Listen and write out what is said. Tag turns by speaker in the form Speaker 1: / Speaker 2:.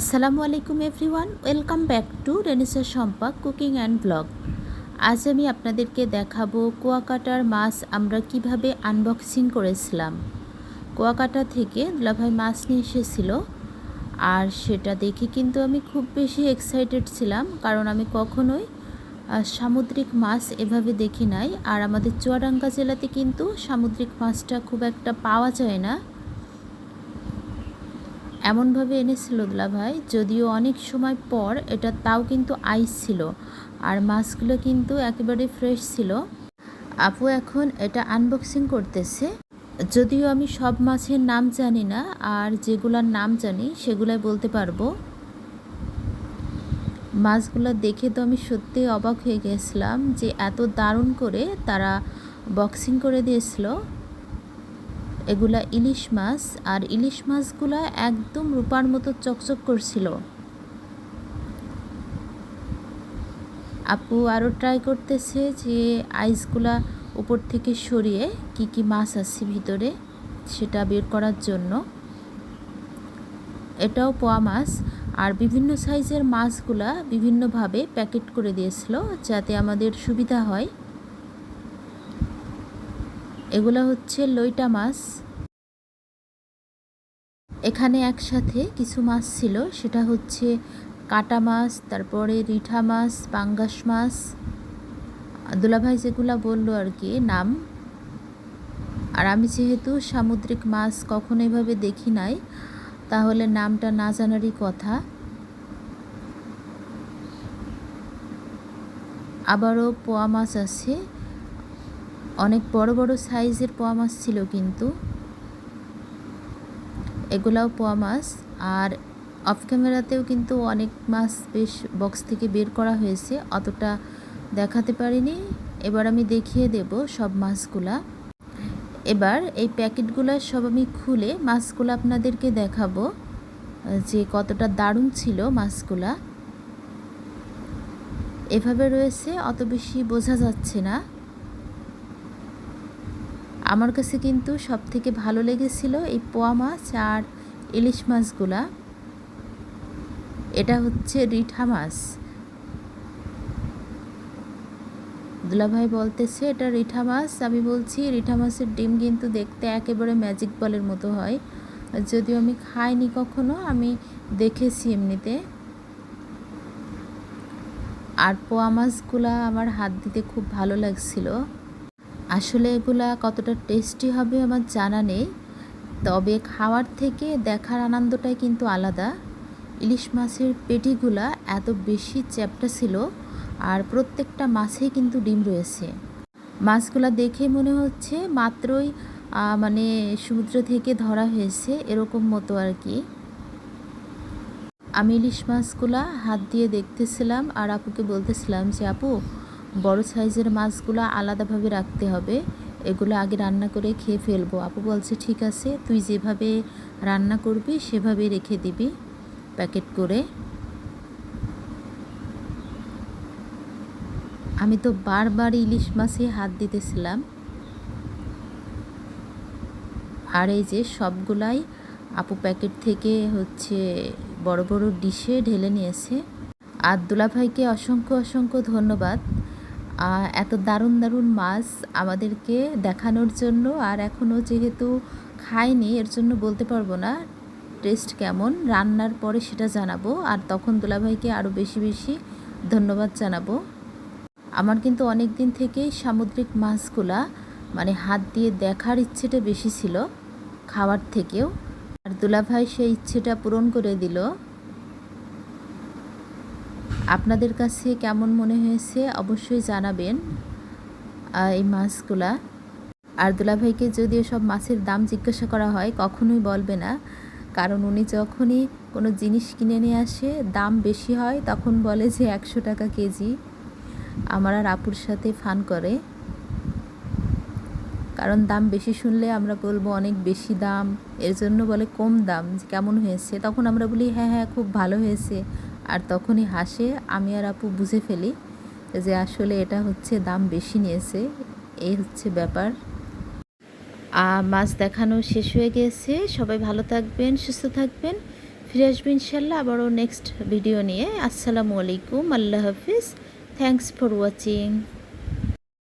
Speaker 1: আসসালামু আলাইকুম everyone, welcome back to Renisa Sampa cooking and blog. আজ আমি আপনাদেরকে দেখাবো কুয়াকাটার মাছ আমরা কীভাবে আনবক্সিং করেছিলাম। কুয়াকাটা থেকে দুলাভাই মাছ নিয়ে এসেছিল, আর সেটা দেখে কিন্তু আমি খুব বেশি এক্সাইটেড ছিলাম, কারণ আমি কখনোই সামুদ্রিক মাছ এভাবে দেখি নাই, আর আমাদের চুয়াডাঙ্গা জেলাতে কিন্তু সামুদ্রিক মাছটা খুব একটা পাওয়া যায় না। এমনভাবে এনেছিল ভাই যদিও অনেক সময় পর এটা তাও কিন্তু আইস ছিল আর মাছগুলো কিন্তু একেবারে ফ্রেশ ছিল। আপু এখন এটা আনবক্সিং করতেছে। যদিও আমি সব মাছের নাম জানি না আর যেগুলোর নাম জানি সেগুলাই বলতে পারব। মাছগুলো দেখে তো আমি সত্যি অবাক হয়ে গেছিলাম যে এত দারুণ করে তারা বক্সিং করে দিয়েছিল। এগুলা ইলিশ মাছ, আর ইলিশ মাছগুলা একদম রূপার মতো চকচক করছিল। আপু আরও ট্রাই করতেছে যে আইসগুলা উপর থেকে সরিয়ে কি কি মাছ আছে ভিতরে সেটা বের করার জন্য। এটাও পোয়া মাছ, আর বিভিন্ন সাইজের মাছগুলা বিভিন্নভাবে প্যাকেট করে দিয়েছিল যাতে আমাদের সুবিধা হয়। এগুলা হচ্ছে লইটা মাছ এখানে একসাথে কিছু মাছ ছিল। সেটা হচ্ছে কাটা মাছ, তারপরে রিঠা মাছ, পাঙ্গাস মাছ। দুলাভাই যেগুলা বলল আর কি, নাম। আর আমি যেহেতু সামুদ্রিক মাছ কখনো এভাবে দেখি নাই, তাহলে নামটা না জানারই কথা। আবারও পোয়া মাছ আছে। অনেক বড় বড় সাইজের পোয়া মাছ ছিল কিন্তু। এগুলাও পোয়া মাছ। আর অফ ক্যামেরাতেও কিন্তু অনেক মাছ বেশ বক্স থেকে বের করা হয়েছে। অতটা দেখাতে পারিনি। এবার আমি দেখিয়ে দেব সব মাছগুলা। এবার এই প্যাকেটগুলো সব আমি খুলে মাছগুলো আপনাদেরকে দেখাবো, যে কতটা দারুণ ছিল মাছগুলা। এভাবে রয়েছে, অত বেশি বোঝা যাচ্ছে না। আমার কাছে কিন্তু সব থেকে ভালো লেগেছিল এই পোয়া মাছ আর ইলিশ মাছগুলা। এটা হচ্ছে রিঠা মাছ। দুলাভাই বলতেছে, এটা রিঠা মাছ। আমি বলছি, রিঠা মাছের ডিম কিন্তু দেখতে একেবারে ম্যাজিক বলের মতো হয়। যদিও আমি খাইনি কখনো, আমি দেখেছি এমনিতে। আর পোয়া মাছগুলা আমার হাত দিতে খুব ভালো লাগছিল। আসলে এগুলা কতটা টেস্টি হবে আমার জানা নেই। তবে খাওয়ার থেকে দেখার আনন্দটাই কিন্তু আলাদা। ইলিশ মাছের পেটিগুলা এত বেশি চ্যাপটা ছিল আর প্রত্যেকটা মাছেই কিন্তু ডিম রয়েছে। মাছগুলা দেখে মনে হচ্ছে মাত্রই মানে সমুদ্র থেকে ধরা হয়েছে এরকম মতো আর কি। আমি ইলিশ মাছগুলা হাত দিয়ে দেখতেছিলাম আর আপুকে বলতেছিলাম যে, আপু বড় সাইজের মাছগুলো আলাদাভাবে রাখতে হবে। এগুলো আগে রান্না করে খেয়ে ফেলব। আপু বলছে, ঠিক আছে, তুই যেভাবে রান্না করবি, সেভাবে রেখে দিবি প্যাকেট করে। আমি তো বারবার ইলিশ মাছে হাত দিতেছিলাম। আর এই যে সবগুলাই আপু প্যাকেট থেকে হচ্ছে বড় বড় ডিশে ঢেলে নিয়েছে। আর দুলাভাইকে অসংখ্য অসংখ্য ধন্যবাদ। এত দারুণ দারুণ মাছ আমাদেরকে দেখানোর জন্য আর এখনও যেহেতু খাইনি, এর জন্য বলতে পারব না টেস্ট কেমন। রান্নার পরে সেটা জানাব আর তখন দুলাভাইকে আরও বেশি বেশি ধন্যবাদ জানাব। আমার কিন্তু অনেক দিন থেকেই সামুদ্রিক মাছগুলা মানে হাত দিয়ে দেখার ইচ্ছেটা বেশি ছিল খাওয়ার থেকেও। আর দুলাভাই সেই ইচ্ছেটা পূরণ করে দিল। আপনাদের কাছে কেমন মনে হয়েছে অবশ্যই জানাবেন এই মাছগুলা। আর দুলাভাইকে যদিও সব মাছের দাম জিজ্ঞাসা করা হয়, কখনোই বলবে না। কারণ উনি যখনই কোনো জিনিস কিনে নিয়ে আসে, দাম বেশি হয়, তখন বলে যে একশো টাকা কেজি। আমার আর আপুর সাথে ফান করে। কারণ দাম বেশি শুনলে আমরা বলব অনেক বেশি দাম, এর জন্য বলে কম দাম, যে কেমন হয়েছে। তখন আমরা বলি হ্যাঁ হ্যাঁ খুব ভালো হয়েছে। আর তখনই হাসে, আমি আর আপু বুঝে ফেলি যে আসলে এটা হচ্ছে দাম বেশি নিয়েছে, এই হচ্ছে ব্যাপার। মাছ দেখানো শেষ হয়ে গেছে। সবাই ভালো থাকবেন, সুস্থ থাকবেন। ফিরে আসব ইনশাল্লাহ আবারও নেক্সট ভিডিও নিয়ে। আসসালামু আলাইকুম, আল্লাহ হাফিজ। Thanks for watching